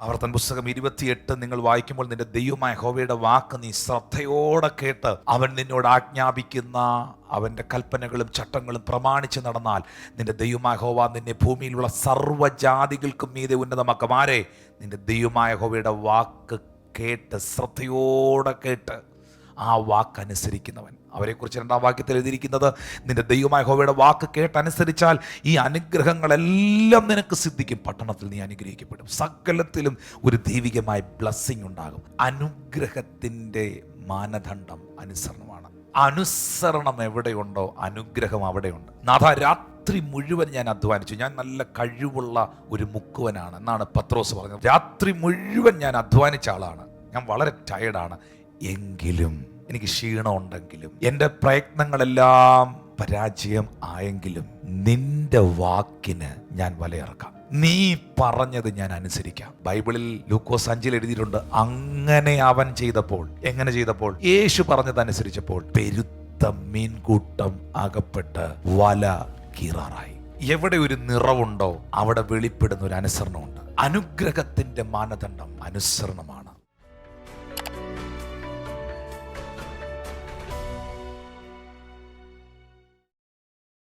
ആവർത്തൻ പുസ്തകം ഇരുപത്തിയെട്ട് നിങ്ങൾ വായിക്കുമ്പോൾ നിന്റെ ദൈവമായ ഹോവയുടെ വാക്ക് നീ ശ്രദ്ധയോടെ കേട്ട് അവൻ നിന്നോട് ആജ്ഞാപിക്കുന്ന അവന്റെ കൽപ്പനകളും ചട്ടങ്ങളും പ്രമാണിച്ച് നടന്നാൽ നിന്റെ ദൈവമായ ഹോവ നിന്നെ ഭൂമിയിലുള്ള സർവജാതികൾക്കും മീതെ ഉന്നതമാക്കും. ആരെ? നിന്റെ ദൈവമായ ഹോവയുടെ വാക്ക് കേട്ട് ശ്രദ്ധയോടെ കേട്ട്. ആ വാക്ക് അനുസരിക്കുന്നവൻ. അവരെക്കുറിച്ച് രണ്ടാം വാക്യത്തിൽ എഴുതിയിരിക്കുന്നത് നിന്റെ ദൈവമായ ഹോവയുടെ വാക്ക് കേട്ടനുസരിച്ചാൽ ഈ അനുഗ്രഹങ്ങളെല്ലാം നിനക്ക് സിദ്ധിക്കും. പട്ടണത്തിൽ നീ അനുഗ്രഹിക്കപ്പെടും. സകലത്തിലും ഒരു ദൈവികമായ ബ്ലസ്സിങ് ഉണ്ടാകും. അനുഗ്രഹത്തിന്റെ മാനദണ്ഡം അനുസരണമാണ്. അനുസരണം എവിടെയുണ്ടോ? അനുഗ്രഹം അവിടെയുണ്ട്. നാഥ രാത്രി മുഴുവൻ ഞാൻ അധ്വാനിച്ചു. ഞാൻ നല്ല കഴിവുള്ള ഒരു മുക്കുവനാണ്. എന്നാണ് പത്രോസ് പറഞ്ഞത്. രാത്രി മുഴുവൻ ഞാൻ അധ്വാനിച്ച ആളാണ്. ഞാൻ വളരെ ടയർഡാണ് എങ്കിലും എനിക്ക് ക്ഷീണമുണ്ടെങ്കിലും എന്റെ പ്രയത്നങ്ങളെല്ലാം പരാജയം ആയെങ്കിലും നിന്റെ വാക്കിന് ഞാൻ വലയിറക്കാം. നീ പറഞ്ഞത് ഞാൻ അനുസരിക്കാം. ബൈബിളിൽ ലൂക്കോസ് അഞ്ചിൽ എഴുതിയിട്ടുണ്ട് അങ്ങനെ അവൻ ചെയ്തപ്പോൾ എങ്ങനെ ചെയ്തപ്പോൾ? യേശു പറഞ്ഞത് അനുസരിച്ചപ്പോൾ പെരുത്ത മീൻകൂട്ടം അകപ്പെട്ട് വല കീറാറായി. എവിടെ ഒരു നിറവുണ്ടോ അവിടെ വെളിപ്പെടുന്ന ഒരു അനുസരണമുണ്ട്. അനുഗ്രഹത്തിന്റെ മാനദണ്ഡം അനുസരണമാണ്.